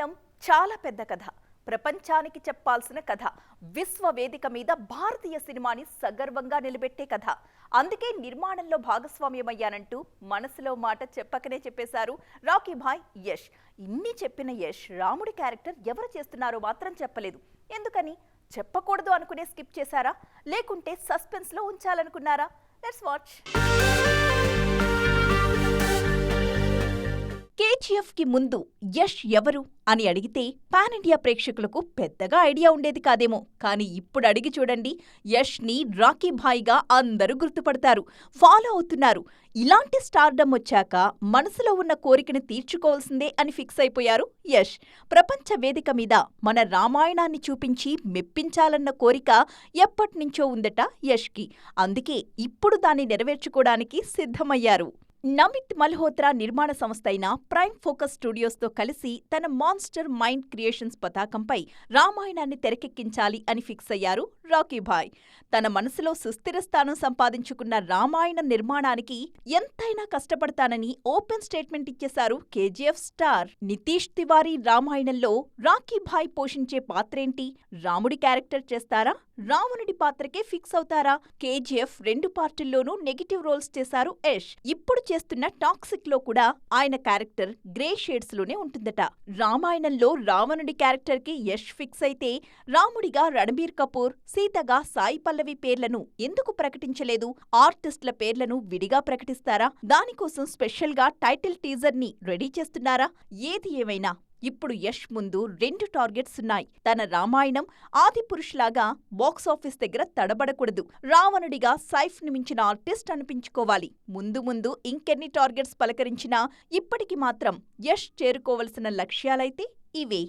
రామాయణం చాలా పెద్ద కథ. ప్రపంచానికి చెప్పాల్సిన కథ. విశ్వ వేదిక మీద భారతీయ సినిమాని సగర్వంగా నిలబెట్టే కథ. అందుకే నిర్మాణంలో భాగస్వామ్యమయ్యానంటూ మనసులో మాట చెప్పకనే చెప్పేశారు రాకీ భాయ్ యష్. ఇన్ని చెప్పిన యష్ రాముడి క్యారెక్టర్ ఎవరు చేస్తున్నారో మాత్రం చెప్పలేదు. ఎందుకని? చెప్పకూడదు అనుకునే స్కిప్ చేశారా? లేకుంటే సస్పెన్స్లో ఉంచాలనుకున్నారా? Let's watch. కేజీఎఫ్కి ముందు యష్ ఎవరు అని అడిగితే పాన్ ఇండియా ప్రేక్షకులకు పెద్దగా ఐడియా ఉండేది కాదేమో. కానీ ఇప్పుడు అడిగి చూడండి యష్ని రాకీ భాయ్గా అందరూ గుర్తుపడతారు ఫాలో అవుతున్నారు. ఇలాంటి స్టార్డమ్ వచ్చాక మనసులో ఉన్న కోరికను తీర్చుకోవాల్సిందే అని ఫిక్స్ అయిపోయారు యష్. ప్రపంచ వేదిక మీద మన రామాయణాన్ని చూపించి మెప్పించాలన్న కోరిక ఎప్పటినుంచో ఉందట యష్కి. అందుకే ఇప్పుడు దాన్ని నెరవేర్చుకోవడానికి సిద్ధమయ్యారు. నమిత్ మల్హోత్రా నిర్మాణ సంస్థ అయిన ప్రైమ్ ఫోకస్ స్టూడియోస్తో కలిసి తన మాన్స్టర్ మైండ్ క్రియేషన్స్ పతాకంపై రామాయణాన్ని తెరకెక్కించాలి అని ఫిక్స్ అయ్యారు రాకీభాయ్ తన మనసులో సుస్థిర స్థానం సంపాదించుకున్న రామాయణ నిర్మాణానికి ఎంతైనా కష్టపడతానని ఓపెన్ స్టేట్మెంట్ ఇచ్చేశారు కేజీఎఫ్ స్టార్ నితీష్ తివారీ రామాయణంలో రాకీభాయ్ పోషించే పాత్రేంటి? రాముడి క్యారెక్టర్ చేస్తారా? రావణుడి పాత్రకే ఫిక్స్ అవుతారా? కేజీఎఫ్ రెండు పార్టీల్లోనూ నెగిటివ్ రోల్స్ చేశారు యష్. ఇప్పుడు చేస్తున్న టాక్సిక్లో కూడా ఆయన క్యారెక్టర్ గ్రే షేడ్స్లోనే ఉంటుందట. రామాయణంలో రావణుడి క్యారెక్టర్కి యష్ ఫిక్స్ అయితే రాముడిగా రణబీర్ కపూర్ సీతగా సాయి పల్లవి పేర్లను ఎందుకు ప్రకటించలేదు? ఆర్టిస్టుల పేర్లను విడిగా ప్రకటిస్తారా? దానికోసం స్పెషల్గా టైటిల్ టీజర్ని రెడీ చేస్తున్నారా? ఏది ఏమైనా ఇప్పుడు యష్ ముందు రెండు టార్గెట్స్ ఉన్నాయి. తన రామాయణం ఆదిపురుషులాగా బాక్సాఫీస్ దగ్గర తడబడకూడదు. రావణుడిగా సైఫ్ను మించిన ఆర్టిస్ట్ అనిపించుకోవాలి. ముందు ముందు ఇంకెన్ని టార్గెట్స్ పలకరించినా ఇప్పటికి మాత్రం యష్ చేరుకోవలసిన లక్ష్యాలైతే ఇవే.